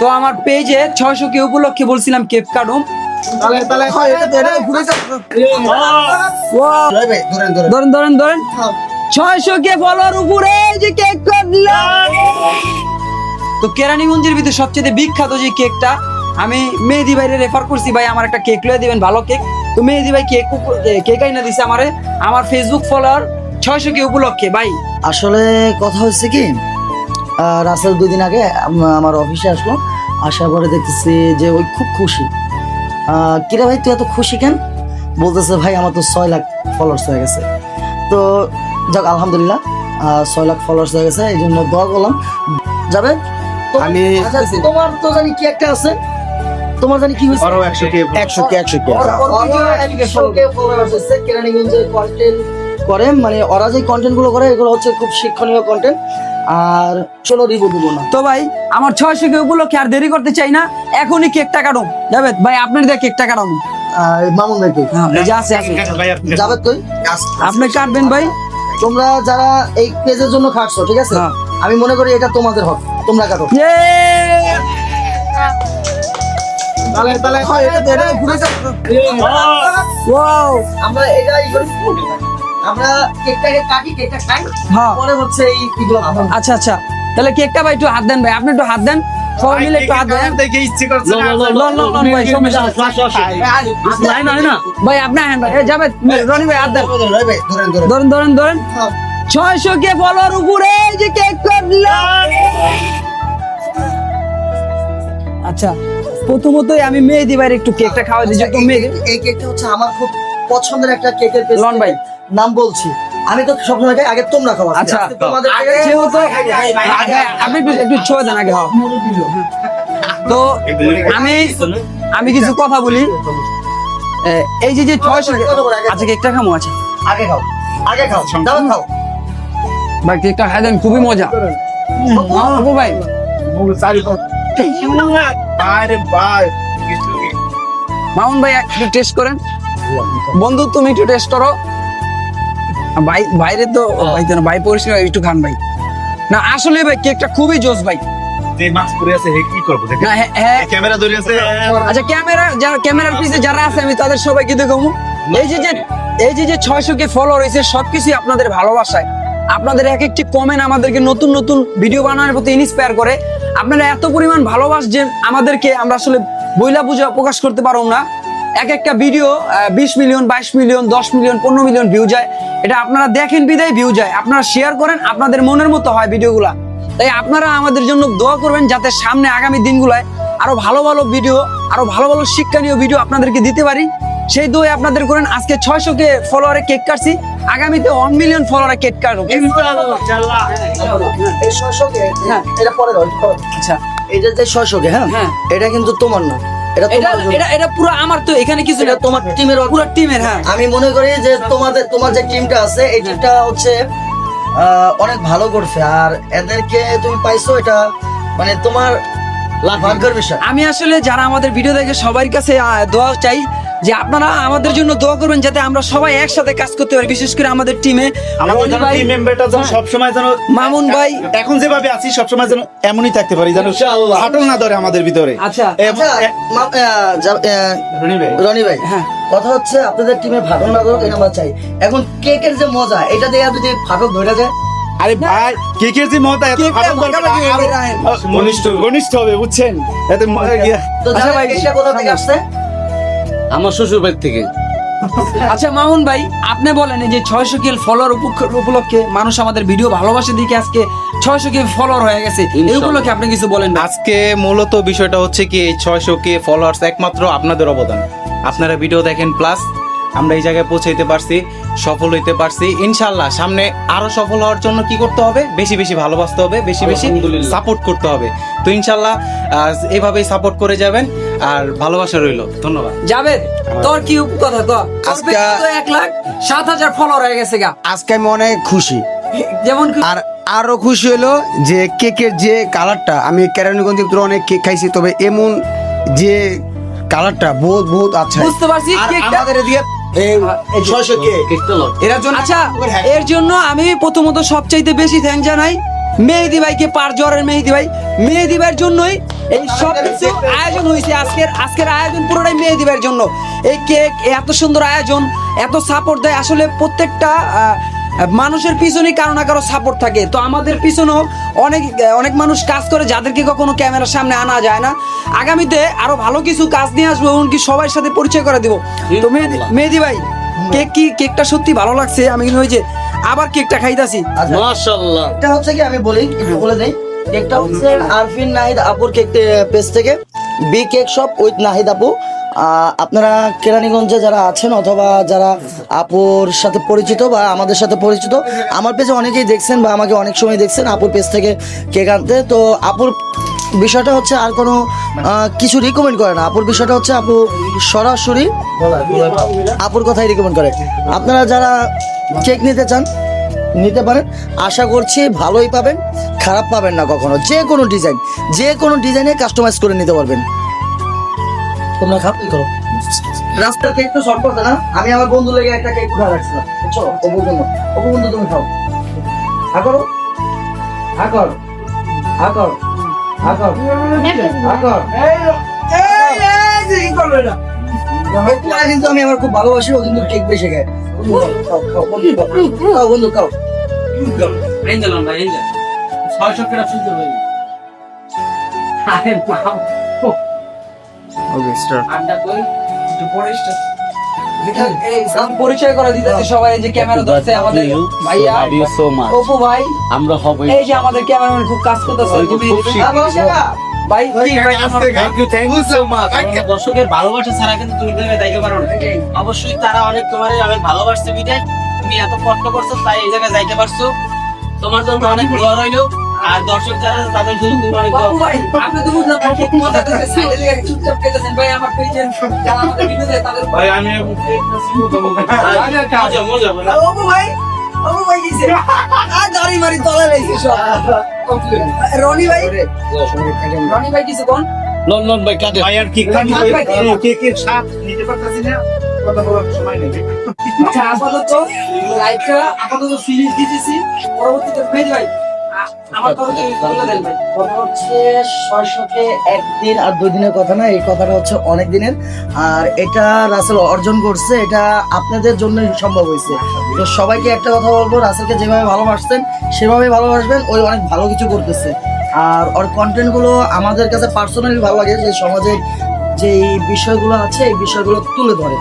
তো আমার পেজে ছয়শো কে উপলক্ষে বলছিলাম কেক কাটুম হয় ভাই ধরেন ধরেন। ধরেন ধরেন ছয়শো কে ফলোয়ার উপরে যে কেক কাটলাম তো কেরানীগঞ্জের ভিতরে সবচেয়ে বিখ্যাত যে কেকটা আমি মেহেদি ভাইরে রেফার করছি ভাই আমার একটা কেক লয়ে দিবেন ভালো কেক তো মেহেদি ভাই কেক কেক আইনা দিছে আমারে। আমার ফেসবুক ফলোয়ার ছয়শো কে উপলক্ষে ভাই। আসলে কথা হচ্ছে কি রাসেল দুই দিন আগে আমার অফিসে আসলো। আসার পরে দেখতেছি যে ওই খুব খুশি। কিরে ভাই তুই এত খুশি কেন? বলতেছে ভাই আমার তো ছয় লাখ ফলোয়ার্স হয়ে গেছে। তো যাক আলহামদুলিল্লাহ ছয় লাখ ফলোয়ার্স হয়ে গেছে এই জন্য দোয়া করলাম। যাবে? আমি- আচ্ছা, তোমার তো জানি কি একটা আছে। তোমার জানি কি হয়েছে? আরও একশো কে একশো কে একশো কে। কেরানীগঞ্জের কন্টেন্ট করে। মানে ওরা যে কন্টেন্টগুলো করে এগুলো হচ্ছে খুব শিক্ষণীয় কন্টেন্ট আর চলো রিভিউ দিব না। তো ভাই আমার ছয়শো কে উপলক্ষে আর দেরি করতে চাই না এখনই কেকটা কাটুন যাবে? ভাই আপনার দিয়ে কেকটা কাটানো মামুন ভাইকে হ্যাঁ আছে আছে। যাবে তুই আপনি কাটবেন ভাই। তোমরা যারা এই পেজের জন্য খাটছো ঠিক আছে? হ্যাঁ। আমি মনে করি এটা তোমাদের হক তোমরা কাটো। তাহলে তাহলে হয় এটা এটা ঘুরে যাও। আমরা এটা আমরা কেকটাকে কাটি কেকটা খাই। হ্যাঁ। পরে হচ্ছে এই এগুলো আচ্ছা আচ্ছা। তাহলে কেকটা ভাই একটু হাত দেন ভাই। আপনি একটু হাত দেন। সবাই মিলে একটু হাত দেন। দেখে ইচ্ছে করছে লন, লন, লন, ভাই, সমস্যা নাই। ভাই আপনি হ্যান্ড ভাই। যাবে রনি ভাই হাত দেন। ধরেন ধরেন ধরেন ধরেন। ধরেন ধরেন। ছয়শো কে ফলোয়ার উপরে এই যে কেক কাটলাম আচ্ছা প্রথমতই আমি মেহেদি ভাইয়ের একটু কেকটা খাওয়া দিচ্ছি তো মেহেদি। এই- এই কেকটা হচ্ছে আমার খুব পছন্দের একটা কেকের লন ভাই। নাম বলছি। আমি তো সবসময় খাই আগে তোমরা খাও আচ্ছা। আপনি একটু একটু ছোঁয়া দেন আগে। তো আমি আমি কিছু কথা বলি। এই যে যে ছয়শো আচ্ছা কেকটা খামো আছে আগে খাও। আগে খাও। দাও খাও। ভাই কেকটা খাই দেন খুবই মজা। ভাই। মামুন ভাই একটু টেস্ট করেন। বন্ধু তুমি একটু টেস্ট করো। ভাই বাইরে তো ভাই তো ভাই পরিষ্কার একটু খান ভাই। না আসলে ভাই কেকটা খুবই জোস ভাই। যে মাস্ক পরে আছে হে কি করব না হ্যাঁ হ্যাঁ ক্যামেরা ধরে আছে আচ্ছা ক্যামেরা যারা ক্যামেরার পিছে যারা আছে আমি তাদের সবাইকে দেখাবো। এই যে যে এই যে যে ছয়শো কে ফলো রয়েছে সবকিছুই আপনাদের ভালোবাসায়। আপনাদের এক একটি কমেন্ট আমাদেরকে নতুন নতুন ভিডিও বানানোর প্রতি ইন্সপায়ার করে। আপনারা এত পরিমাণ ভালোবাসছেন আমাদেরকে আমরা আসলে বইলা পূজা প্রকাশ করতে পারব না। এক একটা ভিডিও বিশ মিলিয়ন বাইশ মিলিয়ন দশ মিলিয়ন পনেরো মিলিয়ন ভিউ যায়। এটা আপনারা দেখেন বিদায় ভিউ যায়। আপনারা শেয়ার করেন আপনাদের মনের মতো হয় ভিডিওগুলা তাই আপনারা আমাদের জন্য দোয়া করবেন যাতে সামনে আগামী দিনগুলায় আরও ভালো ভালো ভিডিও আরও ভালো ভালো শিক্ষণীয় ভিডিও আপনাদেরকে দিতে পারি। সেই দোয়া আপনাদের করেন। আজকে ছয়শো কে ফলোয়ারে কেক কাটছি। আগামীতে ওয়ান মিলিয়ন ফলোয়ারে কেক কাটবো। আচ্ছা। এটা যে ছয়শোকে হ্যাঁ? হ্যাঁ। এটা কিন্তু তোমার না। এটা এটা তোমার এটা এটা পুরো আমার তো এখানে কিছু না তোমার টিমের পুরো টিমের হ্যাঁ। আমি মনে করি যে তোমাদের তোমার যে টিমটা আছে এই টিমটা হচ্ছে আহ, অনেক ভালো করছে। আর এদেরকে তুমি পাইছো এটা মানে তোমার আমি আসলে যারা আমাদের ভিডিও দেখে সবার কাছে দোয়া চাই যে আপনারা আমাদের জন্য দোয়া করবেন যাতে আমরা সবাই একসাথে কাজ করতে পারি বিশেষ করে আমাদের টিমে আমাদের ভাই মেম্বারটা যেন সবসময় যেন মামুন ভাই এখন যেভাবে আছি সবসময় যেন এমনই থাকতে পারি যেন ফাটল না ধরে আমাদের ভিতরে। আচ্ছা। আচ্ছা, রনি ভাই, রনি ভাই। হ্যাঁ। কথা হচ্ছে আপনাদের টিমে ফাটল না করুক এটা আমরা চাই। এখন কেকের যে মজা এটা দিয়ে যদি ফাটল ধরে যায়? আরে ভাই কেকের যে হবে, ঘনিষ্ঠ ঘনিষ্ঠ হবে বুঝছেন? এতে তো আচ্ছা ভাই, কোথা থেকে আসছে? আমার শ্বশুর বাড়ি থেকে। আচ্ছা মামুন ভাই আপনি বলেন যে ছয়শো কিল ফলোয়ার উপলক্ষে মানুষ আমাদের ভিডিও ভালোবাসে দিকে আজকে ছয়শো কে ফলোয়ার হয়ে গেছে। এই উপলক্ষে আপনি কিছু বলেন আজকে মূলত বিষয়টা হচ্ছে কি এই ছয়শো কে ফলোয়ার্স একমাত্র আপনাদের অবদান। আপনারা ভিডিও দেখেন প্লাস আমরা এই জায়গায় পৌঁছাইতে পারছি সফল হইতে পারছি। ইনশাল্লাহ সামনে আরও সফল হওয়ার জন্য কি করতে হবে? বেশি বেশি ভালোবাসতে হবে বেশি বেশি। সাপোর্ট করতে হবে। তো ইনশাল্লাহ এভাবেই সাপোর্ট করে যাবেন। আর ভালোবাসা রইল। ধন্যবাদ। জাবেদ তোর কি কথা তো আজকে- তো এক লাখ সাত হাজার ফলোয়ার হয়ে গেছে গা। আজকে আমি অনেক খুশি। যেমন আর আরও খুশি হলো যে কেকের যে কালারটা আমি কেরানীগঞ্জের ভিতরে অনেক কেক খাইছি তবে এমন যে কালারটা বহুত বহুত আচ্ছা। বুঝতে পারছি আর আমাদের এদিকে। এরা জন্য আচ্ছা এর জন্য আমি প্রথমত সবচাইতে বেশি থ্যাংক জানাই মেহেদি ভাইকে পার জ্বরের মেহেদি ভাই। মেহেদি ভাইয়ের জন্যই এই সব কিছু আয়োজন হয়েছে আজকের আজকের আয়োজন পুরোটাই মেয়ে দিবার জন্য। এই কেক এত সুন্দর আয়োজন এত সাপোর্ট দেয়। আসলে প্রত্যেকটা মানুষের পিছনেই কারও না কারও সাপোর্ট থাকে। তো আমাদের পিছনেও অনেক অনেক মানুষ কাজ করে যাদেরকে কখনো ক্যামেরার সামনে আনা যায় না। আগামীতে আরও ভালো কিছু কাজ নিয়ে আসব এমনকি সবার সাথে পরিচয় করে দিব। তো মেহেদি মেহেদি ভাই কেক কি কেকটা সত্যি ভালো লাগছে? আমি কিন্তু ওই যে আবার কেকটা খাইতাছি। মাশাআল্লাহ। এটা হচ্ছে কি আমি বলি একটু বলে দেই। কেকটা হচ্ছে আরফিন নাহিদ আপুর কেক পেজ থেকে। B cake shop with Nahid আপু। আপনারা কেরানীগঞ্জে যারা আছেন অথবা যারা আপুর সাথে পরিচিত বা আমাদের সাথে পরিচিত, আমার পেজে অনেকেই দেখছেন বা আমাকে অনেক সময় দেখছেন আপুর পেজ থেকে কেক আনতে। তো আপুর বিষয়টা হচ্ছে আর কোনো কিছু রিকমেন্ড করে না। আপুর বিষয়টা হচ্ছে আপু সরাসরি আপুর কথাই রিকমেন্ড করে। আপনারা যারা কেক নিতে চান, নিতে পারেন। আশা করছি ভালোই পাবেন। খারাপ পাবেন না কখনো। যে কোনো ডিজাইন যে কোনো ডিজাইনে কাস্টমাইজ করে নিতে পারবেন। তোমরা খাও কি করো। রাস্তার কেক তো শর্ট করতে না। আমি আমার বন্ধু লেগে একটা কেক উঠা রাখছিলাম। চলো অপু জন্য অপু বন্ধু তুমি খাও। হা করো। হা কর। হা কর। হা কর। হা কর। আমি আমার খুব ভালোবাসি ও কিন্তু কেক বেশি খায়। খাও খাও বন্ধু খাও। খাও বন্ধু খাও। আমরা এঞ্জেল 600 টাকা শুনতে হবে আরে বাপ ওকে স্টার্ট আড্ডা কই? আমি পরিচয় করে দিতেছি সবাই যে ক্যামেরা ধরছে আমাদের। ভাইয়া love you so much Apu ভাই আমরা হবই। এই যে আমাদের ক্যামেরাম্যান খুব কাজ করতেছে। খুব শিখি। আ, বসে না। ভাই কি ভাই আমার- thank you thank you so much দর্শকের ভালোবাসা ছাড়া কিন্তু তুমি এভাবে পারো না। অবশ্যই তারা অনেক তোমার অনেক ভালোবাসছে বিদায় তুমি এত কষ্ট করছ তাই এই জায়গায় যাইতে পারছ। তোমার জন্য অনেক দোয়া রইল। আর দর্শক যারা তাদের জন্য ভাই, আপনি তো বুঝলাম ভাই, সাইডে লেগে চুপচাপ। ভাই, আমার পেজের যারা আমাদের তাদের- ভাই আমি মজা মজা। বলো। ভাই, ভাই গেছে। আ, গাড়ি মারি রয়েছে সব। রনি ভাই? রনি ভাই কিছু কোন? লন লন ভাই কাটে ভাই আর কি খান কেকের স্বাদ নিতে পারতাছি না? কথা বলার সময় নেই। আচ্ছা আপাতত লাইভটা আপাতত ফিনিশ দিতেছি। পরবর্তীতে ভাই অনেক দিনের। আর এটা রাসেল অর্জন করছে, এটা আপনাদের জন্যই সম্ভব হয়েছে। তো সবাইকে একটা কথা বলব, রাসেলকে যেভাবে ভালোবাসতেন সেভাবে ভালোবাসবেন, ওই অনেক ভালো কিছু করতেছে। আর ওর কন্টেন্টগুলো আমাদের কাছে পার্সোনালি ভালো লাগে, যে সমাজের যে বিষয়গুলো আছে, এই বিষয়গুলো তুলে ধরে।